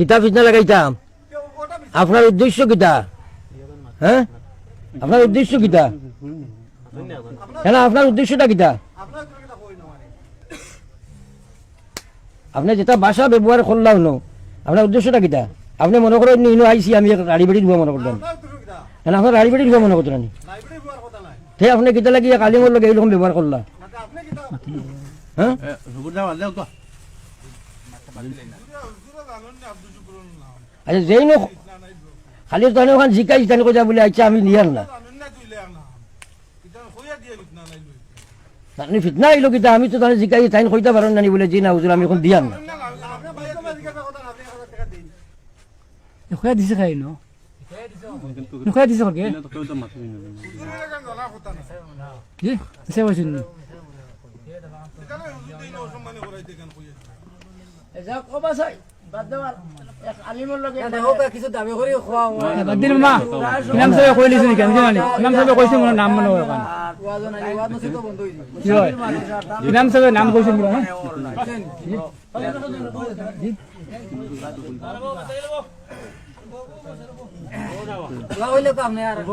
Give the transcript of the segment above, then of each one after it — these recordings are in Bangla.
খিতা ফিতনা লাগাইতাম? আপনার উদ্দেশ্য কিতা? হ্যাঁ? আপনার উদ্দেশ্য কিতা? কেন আপনার উদ্দেশ্যটা কিতা? আপনি যেটা ভাষা ব্যবহার করলাম ন আপনার উদ্দেশ্যটা কিতা? আপনি মনে করেন ইনো আইসি আমি এক রাড়ি বাড়ি দিব মনে করতেন কেন আপনার রাড়ি বাড়ি দিব মনে করতেন আমি তে আপনি কিতা লাগি এক আলিমর লগে এইরকম ব্যবহার করলা। হ্যাঁ? আচ্ছা যেই নো খালি তাহলে ওখানে জিকাই তাহলে কোথা বলে আচ্ছা আমি নিয়ার না আপনি ফিতনা আইলো কিতা আমি তো তাহলে জিকাই তাইন কইতে পারেন না নি বলে, জি না, হুজুর, আমি এখন দিয়ার না খুয়া দিছে খাই ন? খুয়া দিছে ককে জি দিছে কৈছো নি? বাদ দিন মা ইনাম সাহেব কৈ দিছো নেকি ইনাম সাহেব কৈছে মোৰ নাম মানে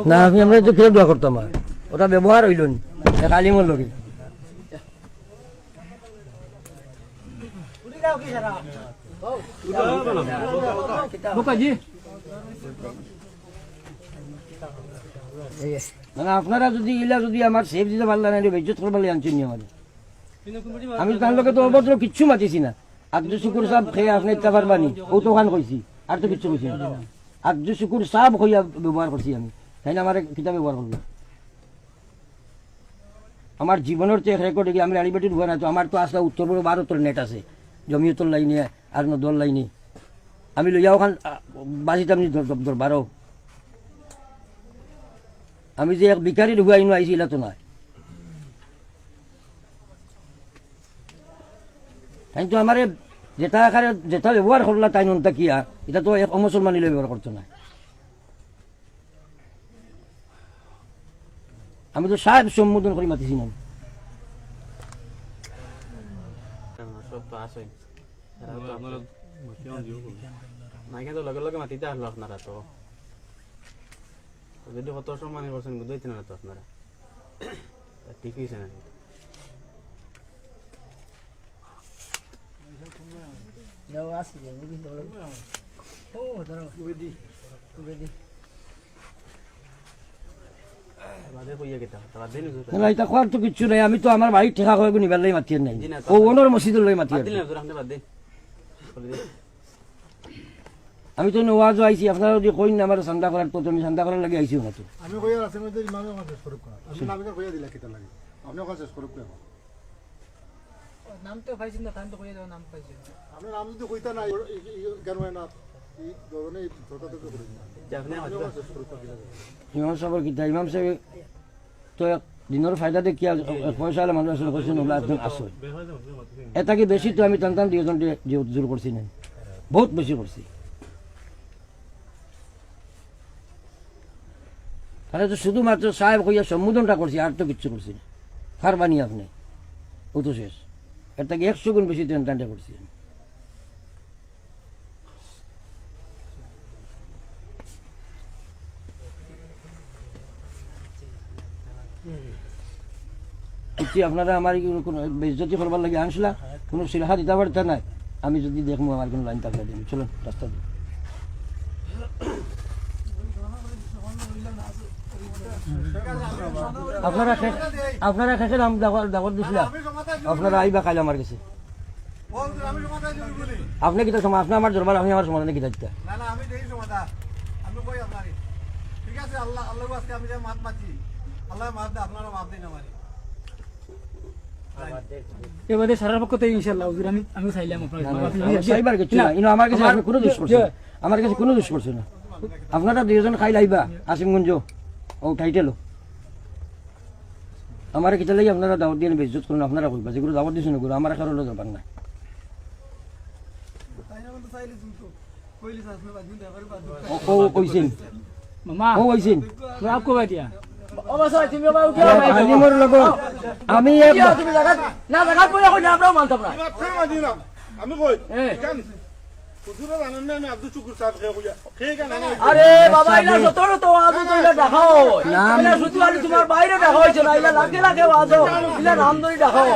না আমি আমরা তো কিরম দোয়া করতাম ওটা ব্যবহার হইল আলিমর লগে। না না, আপনারা যদি ইলা যদি আমার সেফ দিতে পারলেন না বেজ্জত করবার আনছেন নি আমার। আমি তার লগে তো অভদ্র কিচ্ছু মাতিছি না। আব্দু শুকুর সাহেব খেয়ে আপনি ইত্যা পারবানি ও তো ওখান কইছি আর তো কিচ্ছু কইছি না। আব্দু শুকুর সাহেব হইয়া ব্যবহার করছি আমি তাই না আমার কিতাব ব্যবহার করব? আমার জীবনের চেয়ে রেকর্ড আমি রানীবাটির ঘর আছে আমার তো আসলে উত্তর পূর্ব ভারতের নেট আছে। জমিয়তর লাইনে আর নদর লাইনে আমি লইয়া ওখান বাজিতাম নি দর বারো আমি যে এক বিকারি ঢুকাই নো আইছি তো নয় তাই তো আমার যেটা আকারে যেটা ব্যবহার করলা, তাই নন্তা কিয়া এটা তো এক অমুসলমানি ব্যবহার করতো না। আমি তো সাহেব সম্বোধন করে, মাতিছি না। সব তো আসেই মাইকে তো লগে লগে মাতিতে আসলো আপনারা তো তো যদি কত সম্মানী করছেন বুঝতে না তো আপনারা ঠিক হয়েছে না বাদে কইয়া গেতা বাদে নি না এটা খোয়ার তো কিচ্ছু নাই আমি তো আমার বাড়ির ঠেকা করে নিবার লাই মাতিয়ে নাই জি না, ও ওনর আমি তো নোয়াজও আইছি আপনারা যদি কইন না আমার চান্দা করার তো আমি চান্দা করার লাগে আইছি না তো আমি কইয়া আছে মধ্যে ইমামে আমার শেষ করুক আমি নামে কইয়া দিলা কিতা লাগে। আপনি ওখানে শেষ করুক নাম তো পাইছেন না তো কইয়া দাও নাম পাইছেন। আপনি নাম যদি কইতা না কেন হয় না। কিলা ইমাম সাহেবের কিতা ইমাম সাহেব তো দিনের ফায়দা দেখিয়া এক পয়সা হলে মানুষ আসলে কৈছে নোলা একজন আসো এটা কি বেশি তো আমি টান টান দুজন জোর করছি না? বহুত বেশি করছি তাহলে তো শুধুমাত্র সাহেব কইয়া সম্বোধনটা করছি আর তো কিচ্ছু করছি না খার বানি আপনি ও তো শেষ। এর থেকে একশো গুণ বেশি টান টানটা করছি কিছু আপনারা আমার কোনো বেজ্জতি করবার লাগে আনছিলা, কোনো সিলহা দিতে পারতে নাই আমি যদি দেখব আমার কোনো লাইন থাকলে দিন চলুন, রাস্তা দিন আপনারা আপনারা দাগর দিছিলা। আপনারা আইবা কাল আমার কাছে। আপনি কিতা সময় আপনি আমার জন্মার আমি আমার সমাধানে কিতা দিতা আল্লাহ আল্লাহ আজকে আমি যে মাত মাছি আল্লাহ মাত আপনারা মাত দিন আমারে। এবারে সারার পক্ষ থেকে ইনশাআল্লাহ হুজুর আমি আমি চাইলাম আপনার সাইবার কিছু। না ইনো আমার কাছে আপনি কোনো দোষ করছেন। আমার কাছে কোনো দোষ করছে না। আপনারা দুজন খাই লাইবা আসিমগঞ্জ ও টাইটেল আমার কিতা লাগি আপনারা দাওয়াত দিয়ে বেজত করুন আপনারা কইবা। যেগুলো দাওয়াত দিছেন ওগুলো আমার কারও দরকার নাই। তাই না ও- কইছেন। মামা ও কইছেন। আপকো লগত আমি আরে বাবা ইলা সতর তো আজও তো ইলা দেখাও ইলা শুধু তোমার বাইরে দেখা হয়েছে না ইলা লাখে লাখে আজও। নাম ধরে দেখাও